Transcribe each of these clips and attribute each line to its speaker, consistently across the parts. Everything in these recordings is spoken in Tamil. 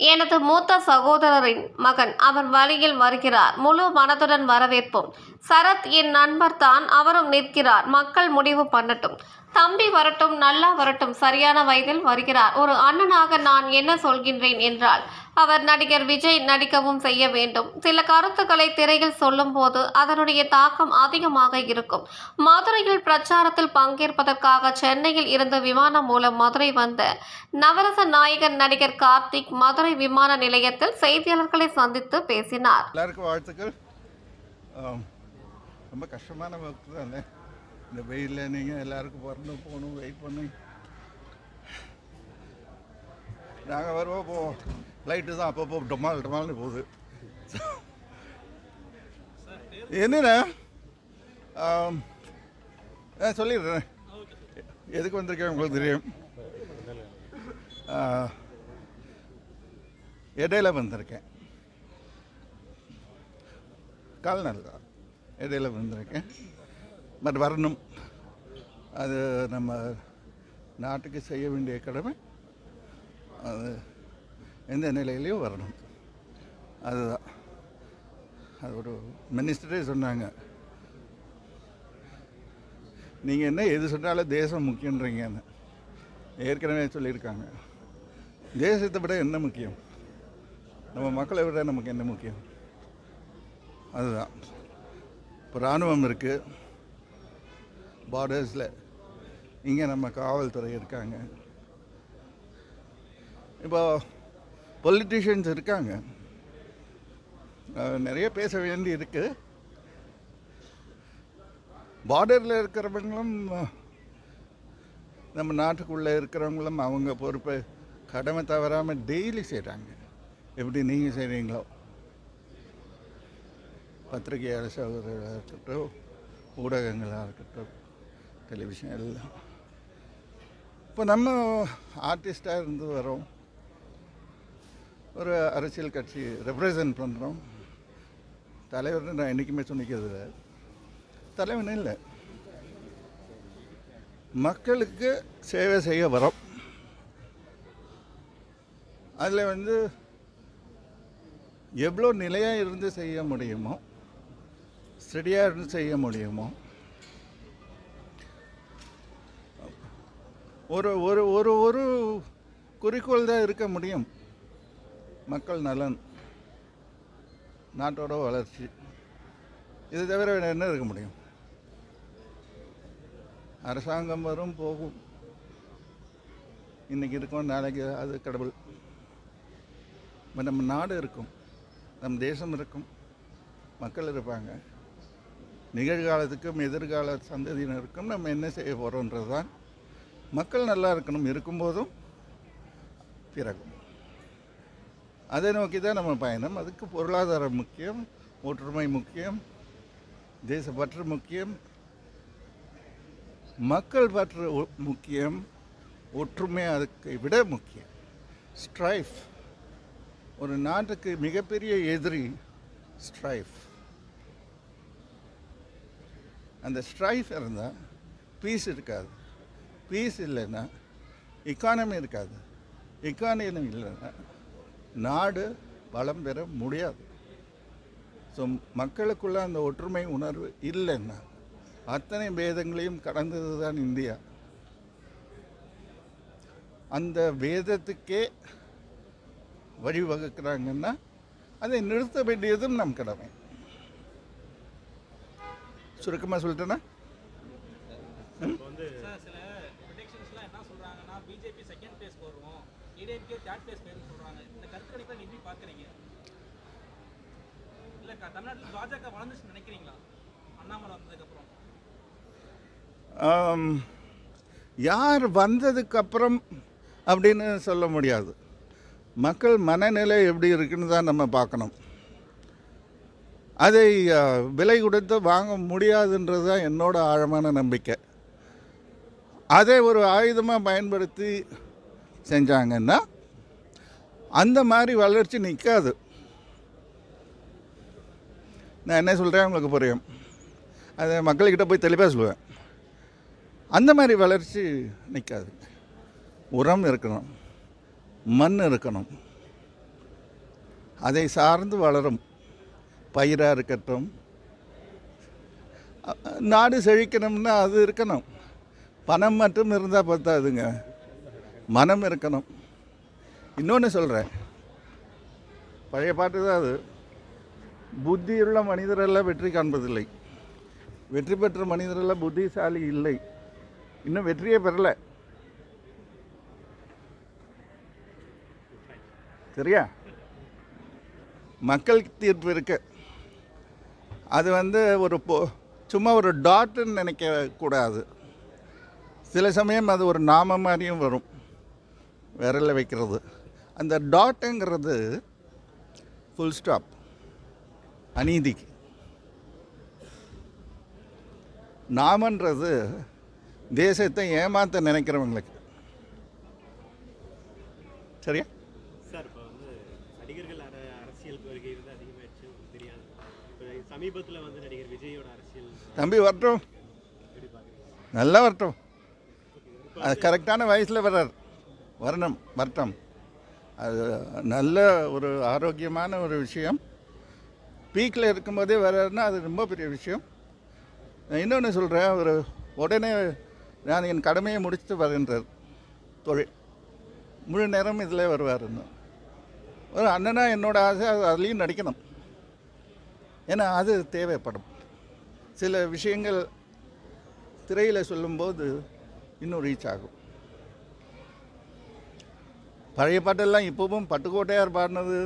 Speaker 1: எனது மூத்த சகோதரரின் மகன் அவர் வழியில் வருகிறார். முழு மனதுடன் வரவேற்போம். சரத் என் நண்பர் தான். அவரும் நிற்கிறார். மக்கள் முடிவு பண்ணட்டும். தம்பி வரட்டும் நல்லா வரட்டும். சரியான வயதில் வருகிறார். ஒரு அண்ணனாக நான் என்ன சொல்கின்றேன் என்றால் அவர் நடிகர் விஜய் நடிக்கவும் செய்ய வேண்டும். சில கருத்துக்களை திரையில் சொல்லும்போது அதனுடைய தாக்கம் அதிகமாக இருக்கும். மதுரையில் பிரச்சாரத்தில் பங்கேற்பதற்காக சென்னையில் இருந்து விமானம் மூலம் மதுரை வந்த நவரச நாயகன் நடிகர் கார்த்திக் மதுரை விமான நிலையத்தில் செய்தியாளர்களை சந்தித்து பேசினார்.
Speaker 2: எல்லாருக்கும் வாழ்த்துக்கள். ரொம்ப கஷ்டமான வகுப்பு தானே? இந்த வெயிலில் நீங்கள் எல்லாருக்கும் வரணும் போகணும் வெயிட் பண்ணி நாங்கள் வருவோம் போவோம். லைட்டு தான் அப்பப்போ டொமால் டொமால்னு போகுது. என்னண்ணா? ஆ சொல்லிடுறேன். எதுக்கு வந்திருக்கேன் உங்களுக்கு தெரியும்? இடையில வந்திருக்கேன். கால்நடை தான் இடையில வந்திருக்கேன். பட் வரணும். அது நம்ம நாட்டுக்கு செய்ய வேண்டிய கடமை. அது எந்த நிலையிலையும் வரணும். அதுதான். அது ஒரு மினிஸ்டரே சொன்னாங்க. நீங்கள் என்ன எது சொன்னாலும் தேசம் முக்கியன்றீங்கன்னு ஏற்கனவே சொல்லியிருக்காங்க. தேசத்தை விட என்ன முக்கியம்? நம்ம மக்களை விட நமக்கு என்ன முக்கியம்? அதுதான். இப்போ இராணுவம் இருக்குது பார்டர்ஸில் இங்கே நம்ம காவல்துறை இருக்காங்க. இப்போ பொலிட்டிஷியன்ஸ் இருக்காங்க. நிறைய பேச வேண்டி இருக்குது பார்டரில் இருக்கிறவங்களும் நம்ம நாட்டுக்குள்ளே இருக்கிறவங்களும் அவங்க பொறுப்பை கடமை தவறாமல் டெய்லி செய்கிறாங்க எப்படி நீங்கள் செய்கிறீங்களோ பத்திரிகையாளர் சகோதரர்களாக இருக்கட்டும் ஊடகங்களாக இருக்கட்டும் டெலிவிஷன் எல்லாம். இப்போ நம்ம ஆர்டிஸ்டாக இருந்து வரோம் ஒரு அரசியல் கட்சி ரெப்ரசன்ட் பண்ணுறோம் தலைவர்னு நான் என்றைக்குமே சொன்னிக்கிறது இல்லை தலைவன் இல்லை. மக்களுக்கு சேவை செய்ய வரோம். அதில் வந்து எவ்வளோ நிலையாக இருந்து செய்ய முடியுமோ ஸ்டடியாக இருந்து செய்ய முடியுமோ ஒரு ஒரு ஒரு ஒரு குறிக்கோள் தான் இருக்க முடியும். மக்கள் நலன் நாட்டோட வளர்ச்சி. இது தவிர வேறு என்ன இருக்க முடியும்? அரசாங்கம் வரும் போகும். இன்னைக்கு இருக்கும் நாளைக்கு அது கடவுள். நம்ம நாடு இருக்கும் நம் தேசம் இருக்கும் மக்கள் இருப்பாங்க. நிகழ்காலத்துக்கும் எதிர்கால சந்ததியினருக்கும் நம்ம என்ன செய்ய போகிறோன்றது தான் மக்கள் நல்லா இருக்கணும் இருக்கும்போதும் பிறகும் அதை நோக்கி தான் நம்ம பயணம். அதுக்கு பொருளாதாரம் முக்கியம் ஒற்றுமை முக்கியம் தேசப்பற்று முக்கியம் மக்கள் பற்று முக்கியம் ஒற்றுமை அதுக்கு விட முக்கியம். ஸ்ட்ரைஃப் ஒரு நாட்டுக்கு மிகப்பெரிய எதிரி ஸ்ட்ரைஃப் அந்த ஸ்ட்ரைஃப் இருந்தால் பீஸ் இருக்காது. பீஸ் இல்லைன்னா எக்கானமி இருக்காது. எக்கானமி இல்லைன்னா நாடு வளம் பெற முடியாது. ஸோ மக்களுக்குள்ள அந்த ஒற்றுமை உணர்வு இல்லைன்னா அத்தனை பேதங்களையும் கடந்தது தான் இந்தியா. அந்த வேதத்துக்கே வழிவகுக்கிறாங்கன்னா அதை நிறுத்த வேண்டியதும் நம் கடமை. சுருக்கமாக சொல்லிட்டேன்னா
Speaker 3: வந்து சில ப்ரிடிக்ஷன்ஸ்லாம் என்ன சொல்கிறாங்கன்னா பிஜேபி செகண்ட் பிளேஸ் வருவோம். ஏடிஎம்கே தேர்ட் பிளேஸ் போயிருன்னு இந்த எப்படி பார்க்குறீங்க? தமிழ்நாட்டில் பாஜக வளர்ந்துச்சுன்னு நினைக்கிறீங்களா? அண்ணாமலை வந்ததுக்கப்புறம்
Speaker 2: யார் வந்ததுக்கப்புறம் அப்படின்னு சொல்ல முடியாது. மக்கள் மனநிலை எப்படி இருக்குன்னு தான் நம்ம பார்க்கணும். அதை விலை கொடுத்து வாங்க முடியாதுன்றது தான் என்னோட ஆழமான நம்பிக்கை. அதை ஒரு ஆயுதமாக பயன்படுத்தி செஞ்சாங்கன்னா அந்த மாதிரி வளர்ச்சி நிற்காது நான் என்ன சொல்கிறேன் உங்களுக்கு புரியும். அதை மக்கள்கிட்ட போய் தெளிவாக சொல்லுவேன். அந்த மாதிரி வளர்ச்சி நிற்காது உரம் இருக்கணும். மண் இருக்கணும். அதை சார்ந்து வளரும். பயிராக இருக்கட்டும். நாடு செழிக்கணும்னா அது இருக்கணும். பணம் மட்டும் இருந்தால் பத்தாதுங்க. மனம் இருக்கணும். இன்னொன்று சொல்கிறேன் பழைய பாட்டு தான் அது. புத்தியுள்ள மனிதரெல்லாம் வெற்றி காண்பதில்லை. வெற்றி பெற்ற மனிதரெல்லாம் புத்திசாலி இல்லை. இன்னும் வெற்றியே பெறலை. சரியா? மக்கள் தீர்ப்பு இருக்கு. அது வந்து ஒரு பொ சும்மா ஒரு டாட்டுன்னு நினைக்க கூடாது சில சமயம் அது ஒரு நாம மாதிரியும் வரும். விரல வைக்கிறது. அந்த டாட்டுங்கிறது ஃபுல் ஸ்டாப் அநீதிக்கு. நாமன்றது தேசத்தை ஏமாத்த நினைக்கிறவங்களுக்கு. சரியா? தம்பி வரட்டும். நல்லா வரட்டும். அது கரெக்டான வயசில் வர்றார். வரணும் வரட்டும் அது நல்ல ஒரு ஆரோக்கியமான ஒரு விஷயம். பீக்கில் இருக்கும்போதே வர்றாருன்னா அது ரொம்ப பெரிய விஷயம். நான் இன்னொன்று சொல்கிறேன் ஒரு உடனே நான் என் கடமையை முடிச்சுட்டு வருகின்றார் தொழில். முழு நேரம் இதில் வருவாருன்னு ஒரு அண்ணனா என்னோடய ஆசை அது அதுலேயும் நடிக்கணும். ஏன்னா அது தேவைப்படும். சில விஷயங்கள் திரையில் சொல்லும்போது இன்னும் ரீச் ஆகும். பழைய பாட்டெல்லாம் இப்போவும் பட்டுக்கோட்டையார் பாடினது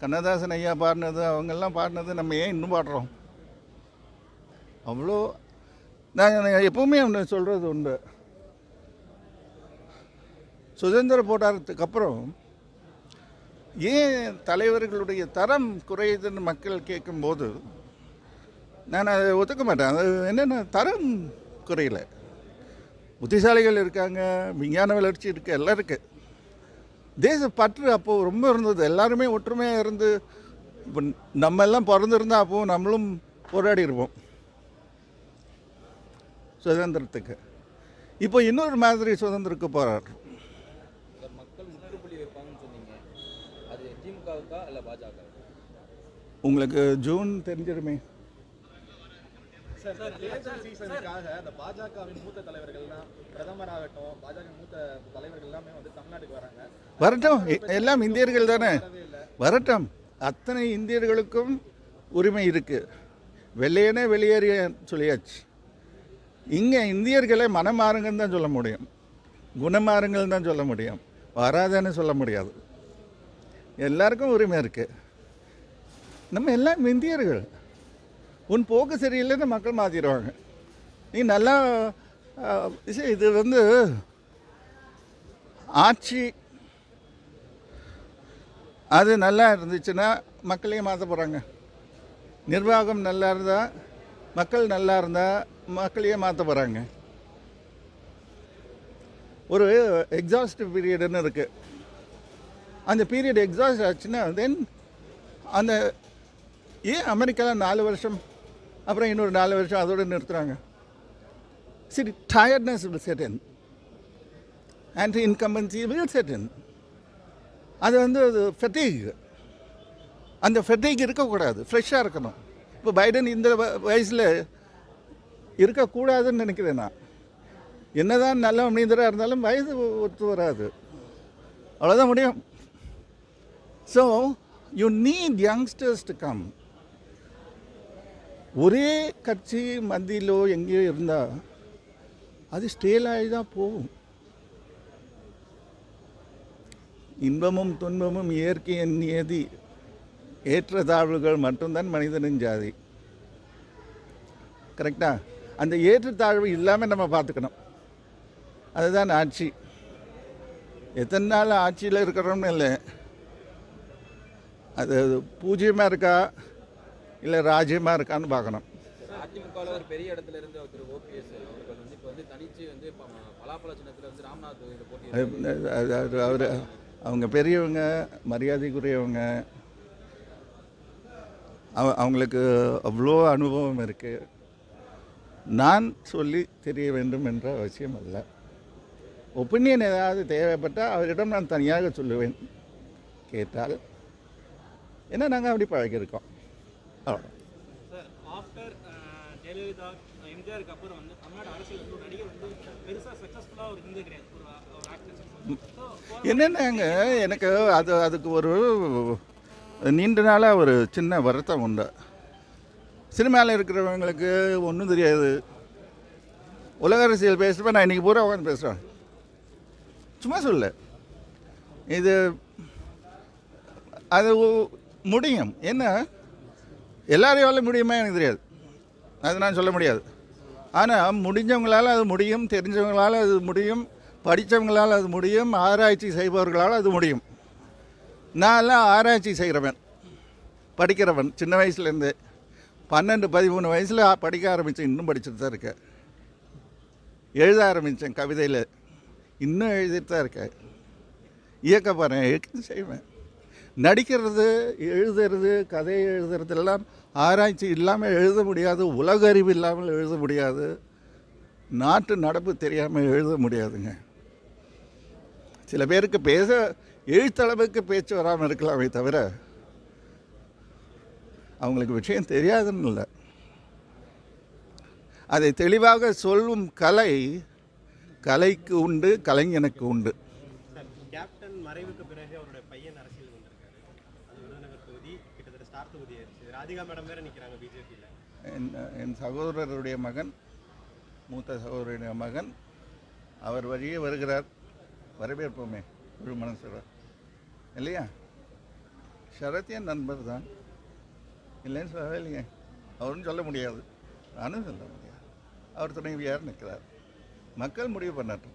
Speaker 2: கண்ணதாசன் ஐயா பாடினது அவங்கெல்லாம் பாடினது நம்ம ஏன் இன்னும் பாடுறோம்? அவ்வளோ நான் எப்போவுமே ஒன்று சொல்கிறது உண்டு. சுதந்திர போராட்டத்துக்கு அப்புறம் ஏன் தலைவர்களுடைய தரம் குறையுதுன்னு மக்கள் கேட்கும்போது நான் அதை ஒத்துக்க மாட்டேன். அது என்னென்ன தரம் குறையலை. புத்திசாலிகள் இருக்காங்க விஞ்ஞான வளர்ச்சி இருக்குது எல்லாம் இருக்குது தேச பற்று அப்போது ரொம்ப இருந்தது. எல்லாருமே ஒற்றுமையாக இருந்து இப்போ நம்ம எல்லாம் பிறந்திருந்தா அப்போது நம்மளும் போராடி இருப்போம் சுதந்திரத்துக்கு. இப்போ இன்னொரு மாதிரி சுதந்திரக்கு போராடுறோம் உங்களுக்கு ஜூன் தெரிஞ்சிருமே.
Speaker 4: சார் சீசனுக்காக அந்த பாஜகவின் மூத்த தலைவர்கள்லாம் பிரதமர் ஆகட்டும் பாஜக மூத்த தலைவர்கள் எல்லாமே வந்து தமிழ்நாட்டுக்கு வராங்க.
Speaker 2: வரட்டும். எல்லாம் இந்தியர்கள் தானே? வரட்டும். அத்தனை இந்தியர்களுக்கும் உரிமை இருக்குது வெள்ளையனே வெளியேறிய சொல்லியாச்சு. இங்கே இந்தியர்களை மனம் மாறுங்கன்னு தான் சொல்ல முடியும். குணமாறுங்கன்னு தான் சொல்ல முடியும். வராதன்னு சொல்ல முடியாது. எல்லாருக்கும் உரிமை இருக்குது நம்ம எல்லாம் இந்தியர்கள். உன் போக்கு சரியில்லைன்னு மக்கள் மாற்றிடுவாங்க நீ நல்லா அஹ், இது- இது வந்து ஆட்சி அது நல்லா இருந்துச்சுன்னா மக்களையும் மாற்ற போகிறாங்க நிர்வாகம் நல்லா இருந்தால் மக்கள் நல்லா இருந்தால் மக்களையே மாற்ற போகிறாங்க ஒரு எக்ஸாஸ்ட் பீரியடுன்னு இருக்குது அந்த பீரியட் எக்ஸாஸ்ட் ஆச்சுன்னா தென் அந்த ஏன் அமெரிக்காவில் நாலு வருஷம் அப்புறம் இன்னொரு நாலு வருஷம் அதோட நிறுத்துகிறாங்க சரி tiredness will set in. And incumbency will அது வந்து அது ஃபெட்டிக் அந்த ஃபெட்டிக் இருக்கக்கூடாது. ஃப்ரெஷ்ஷாக இருக்கணும். இப்போ பைடன் இந்த வ- வயசில் இருக்கக்கூடாதுன்னு நினைக்கிறேன் நான். என்னதான் நல்ல மனிதராக இருந்தாலும் வயது ஒத்து வராது. அவ்வளோதான் முடியும். So you need youngsters to come ஒரே கட்சி மத்தியிலோ எங்கேயோ இருந்தால் அது ஸ்டேல் ஆகி தான் போகும். இன்பமும் துன்பமும் இயற்கையின் நியதி ஏற்றத்தாழ்வுகள் மட்டும்தான் மனிதனின் ஜாதி. கரெக்டா அந்த ஏற்றத்தாழ்வு இல்லாமல் நம்ம பார்த்துக்கணும். அதுதான் ஆட்சி. எத்தனை நாள் ஆட்சியில் இருக்கிறோம்னு இல்லை. அது பூஜ்ஜியமாக இருக்கா? இல்லை ராஜ்யமாக இருக்கான்னு பார்க்கணும்.
Speaker 5: அதிமுகவில் ஒரு பெரிய இடத்துல இருந்து திரு ஓபிஎஸ் அவர்கள் வந்து இப்போ வந்து தனிச்சு வந்து இப்போ பலாப்பழ சின்னத்தில் வந்து ராம்நாத் இந்த போட்டி
Speaker 2: அது- அது அவர் அவங்க பெரியவங்க மரியாதைக்குரியவங்க அவ- அவங்களுக்கு அவ்வளோ அனுபவம் இருக்குது நான் சொல்லி தெரிய வேண்டும் என்ற அவசியம் அல்ல. ஒப்பீனியன் ஏதாவது தேவைப்பட்டால் அவரிடம் நான் தனியாக சொல்லுவேன். கேட்டால் ஏன்னா நாங்கள் அப்படி பழகியிருக்கோம். அவ்வளோ
Speaker 3: ஆஃப்டர் ஜெயலலிதா எம்ஜிஆருக்கு அப்புறம் வந்து தமிழ்நாடு அரசியல் வந்து ஒரு நடிகர் வந்து பெருசாக சக்ஸஸ்ஃபுல்லாக ஒரு இருந்தது கிடையாது. ஒரு ஒரு ஆக்டர் ஸோ
Speaker 2: என்னென்னங்க எனக்கு அது அதுக்கு ஒரு நீண்ட நாளாக ஒரு சின்ன வருத்தம் உண்டு. சினிமாவில் இருக்கிறவங்களுக்கு ஒன்றும் தெரியாது. உலக அரசியல் பேசுகிறப்ப நான் இன்றைக்கி பூரா உட்காந்து பேசுகிறேன் சும்மா சொல்ல. இது அது முடியும். என்ன? எல்லாரையும் முடியுமா எனக்கு தெரியாது. அது நான் சொல்ல முடியாது. ஆனால் முடிஞ்சவங்களால் அது முடியும் தெரிஞ்சவங்களால் அது முடியும் படித்தவங்களால் அது முடியும் ஆராய்ச்சி செய்பவர்களால் அது முடியும். நான்லாம் ஆராய்ச்சி செய்கிறவன் படிக்கிறவன். சின்ன வயசுலேருந்து பன்னெண்டு பதிமூணு வயசில் படிக்க ஆரம்பித்தேன் இன்னும் படிச்சுட்டு தான் இருக்கேன். எழுத ஆரம்பித்தேன் கவிதையில் இன்னும் எழுதிட்டு தான் இருக்கேன். இயக்க போகிறேன் எழுத்து செய்வேன். நடிக்கிறது எழுதுறது கதை எழுதுறதெல்லாம் எல்லாம் ஆராய்ச்சி இல்லாமல் எழுத முடியாது உலக அறிவு இல்லாமல் எழுத முடியாது நாட்டு நடப்பு தெரியாமல் எழுத முடியாதுங்க. சில பேருக்கு பேச எழுத்தளவுக்கு பேச்சு வராமல் இருக்கலாமே தவிர அவங்களுக்கு விஷயம் தெரியாதுன்னு இல்லை. அதை தெளிவாக சொல்லும் கலை கலைக்கு உண்டு கலைஞனுக்கு உண்டு.
Speaker 6: கேப்டன் மறைவுக்கு ராதிகா மேடம் வேற நிற்கிறாங்க பிஜேபியில்.
Speaker 2: என் என் சகோதரருடைய மகன் மூத்த சகோதரருடைய மகன் அவர் வழியே வருகிறார். வரவேற்போமே முழு மனசுல இல்லையா? சரத் என் நண்பர் தான். இல்லைன்னு சொல்லவே இல்லையே. அவரும் சொல்ல முடியாது. நானும் சொல்ல முடியாது. அவர் துணைவியார் நிற்கிறார். மக்கள் முடிவு பண்ணட்டும்.